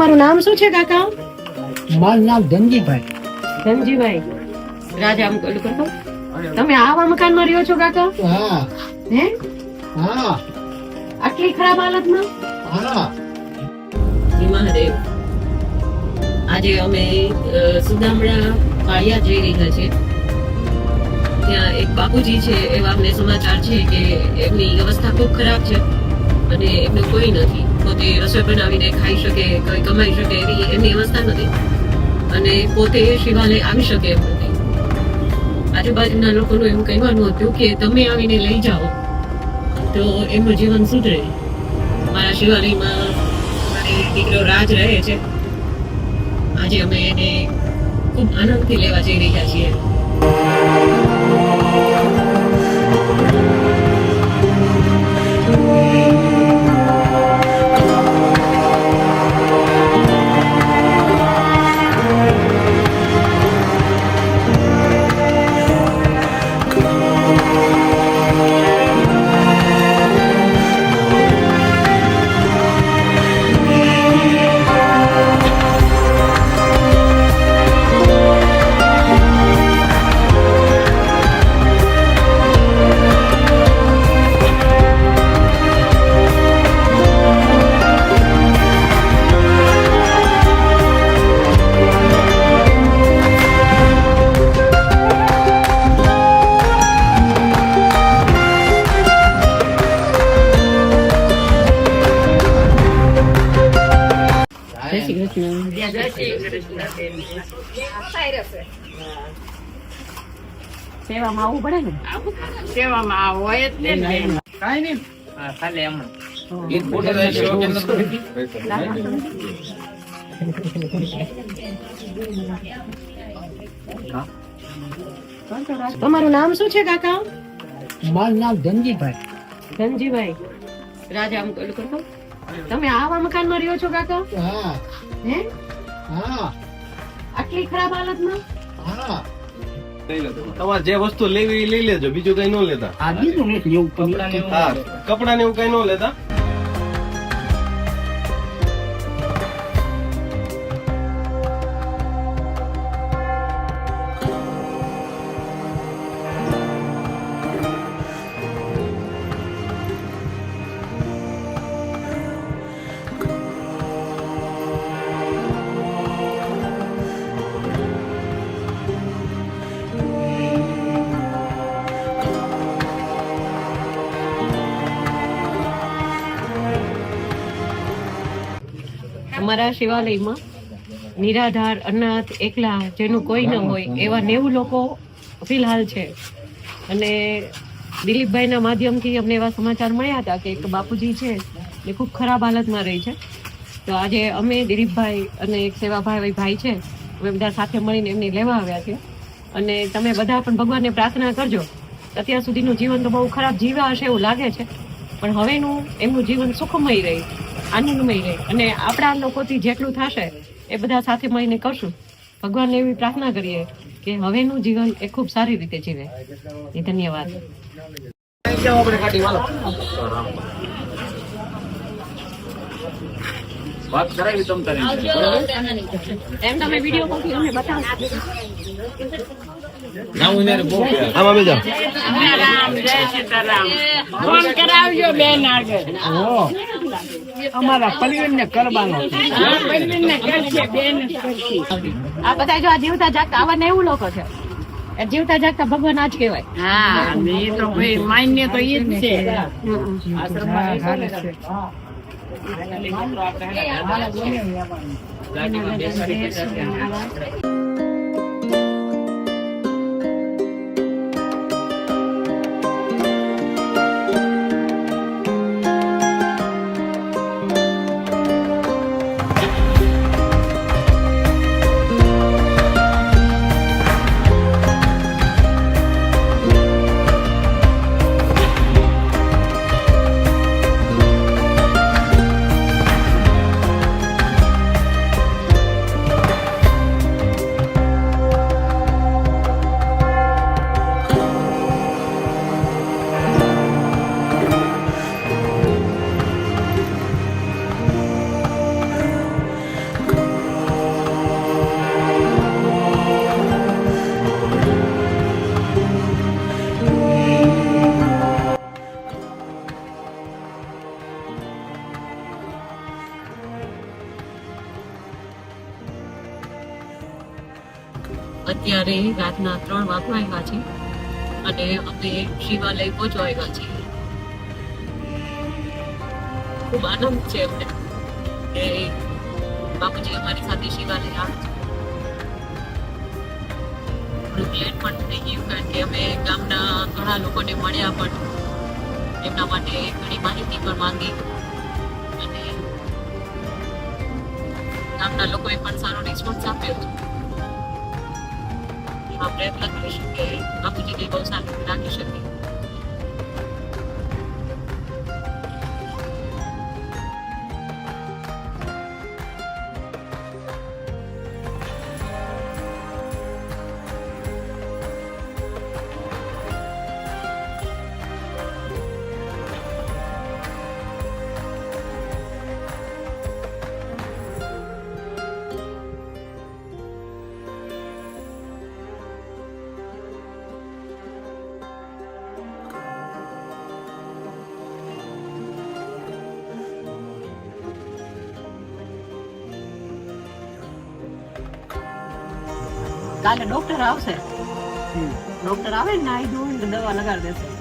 તમારું નામ શું છે કાકા મારું નામ ધનજીભાઈ. ધનજીભાઈ રાજા આમ ઓલું કરતો. તમે આવા મકાનમાં રહ્યો છો કાકા હા. હે? હા. આટલી ખરાબ હાલતમાં? હા. મહાદેવ આજે અમે સુદામડા પાળિયા જઈ રહ્યા છે. ત્યાં એક બાપુજી છે એવા અમને સમાચાર છે કે એમની અવસ્થા ખૂબ ખરાબ છે અને એમનું કોઈ નથી. પોતે રસોઈ બનાવીને ખાઈ શકે, કંઈ કમાઈ શકે એવી એમની અવસ્થા નથી. અને પોતે શિવાલય આવી શકે એમ નથી. આજુબાજુના લોકોનું એવું કહેવાનું હતું કે તમે આવીને લઈ જાઓ, તો એમનું જીવન સુધરે. મારા શિવાલયમાં મારી દીકરો રાજ રહે છે. આજે અમે એને ખૂબ આનંદથી લેવા જઈ રહ્યા છીએ. જય શ્રી કૃષ્ણ સેવામાં આવવું પડે ને? સેવામાં હોય જ ને. કાંઈ નહીં. હા, ખાલી એમ તમારું નામ શું છે કાકા? મારું નામ ધનજીભાઈ. ધનજીભાઈ. રાજા અંકલ કરતો તમે આવા મકાનમાં રહ્યો છો કાકા? હા. હે? હા. આટલી ખરાબ હાલતમાં? હા. તમારે. જે વસ્તુ લેવી એ લઈ લેજો બીજું કઈ ન લેતા. આ બીજું નથી એવું કપડાં હા કપડા ને એવું કઈ ન લેતા. અમારા શિવાલયમાં નિરાધાર, અનાથ, એકલા જેનું કોઈ ન હોય, એવા નેવું લોકો ફિલહાલ છે. અને દિલીપભાઈના માધ્યમથી અમને એવા સમાચાર મળ્યા હતા કે એક બાપુજી છે, એ ખૂબ ખરાબ હાલતમાં રહી છે. તો આજે અમે દિલીપભાઈ અને એક સેવાભાઈ ભાઈ છે, અમે બધા સાથે મળીને એમને લેવા આવ્યા છે અને તમે બધા પણ ભગવાનને પ્રાર્થના કરજો. અત્યાર સુધીનું જીવન તો બહુ ખરાબ જીવ્યા હશે એવું લાગે છે. પણ હવેનું એમનું જીવન સુખમય રહે. આનંદમય રહે અને આપણા લોકોથી જેટલું થશે એ બધા સાથે મળીને કરશું. ભગવાનને એવી પ્રાર્થના કરીએ કે હવેનું જીવન એ ખૂબ સારી રીતે જીવે. એ ધન્યવાદ. વાત કરાવી તમ તારી. એમ તમે વીડિયો કોલથી અમને બતાવો આમાં બેજા રામ જય સીતારામ ફોન કરાવજો બેન આગળ. અમારા પરિવાર ને કરવાનો આ બધા જો જીવતા જાગતા આવા એવું લોકો છે. જીવતા જાગતા ભગવાન આ જ કહેવાય. હા એ તો ભાઈ માન્ય તો એ જ છે. આપણે અત્યારે રાતના ત્રણ વાગવા આવ્યા છે અને અમે શિવાલય પહોંચવા આવ્યા છીએ. ખૂબ આનંદ છે અમને. કે બાપુજી અમારી સાથે શિવાલય આવે છે. પણ થઈ ગયું કારણ કે અમે ગામના ઘણા લોકોને મળ્યા પણ એમના માટે ઘણી માહિતી પણ માંગી. અને ગામના લોકોએ પણ સારો રિસ્પોન્સ આપ્યો. છે પ્રયત્ન કરીશું કે બાપુજીને બહુ સારી રાખી શકીએ. કાલે ડોક્ટર આવશે. ડોક્ટર આવે ને નાઈ ધોઈને દવા લગાડી દેશે.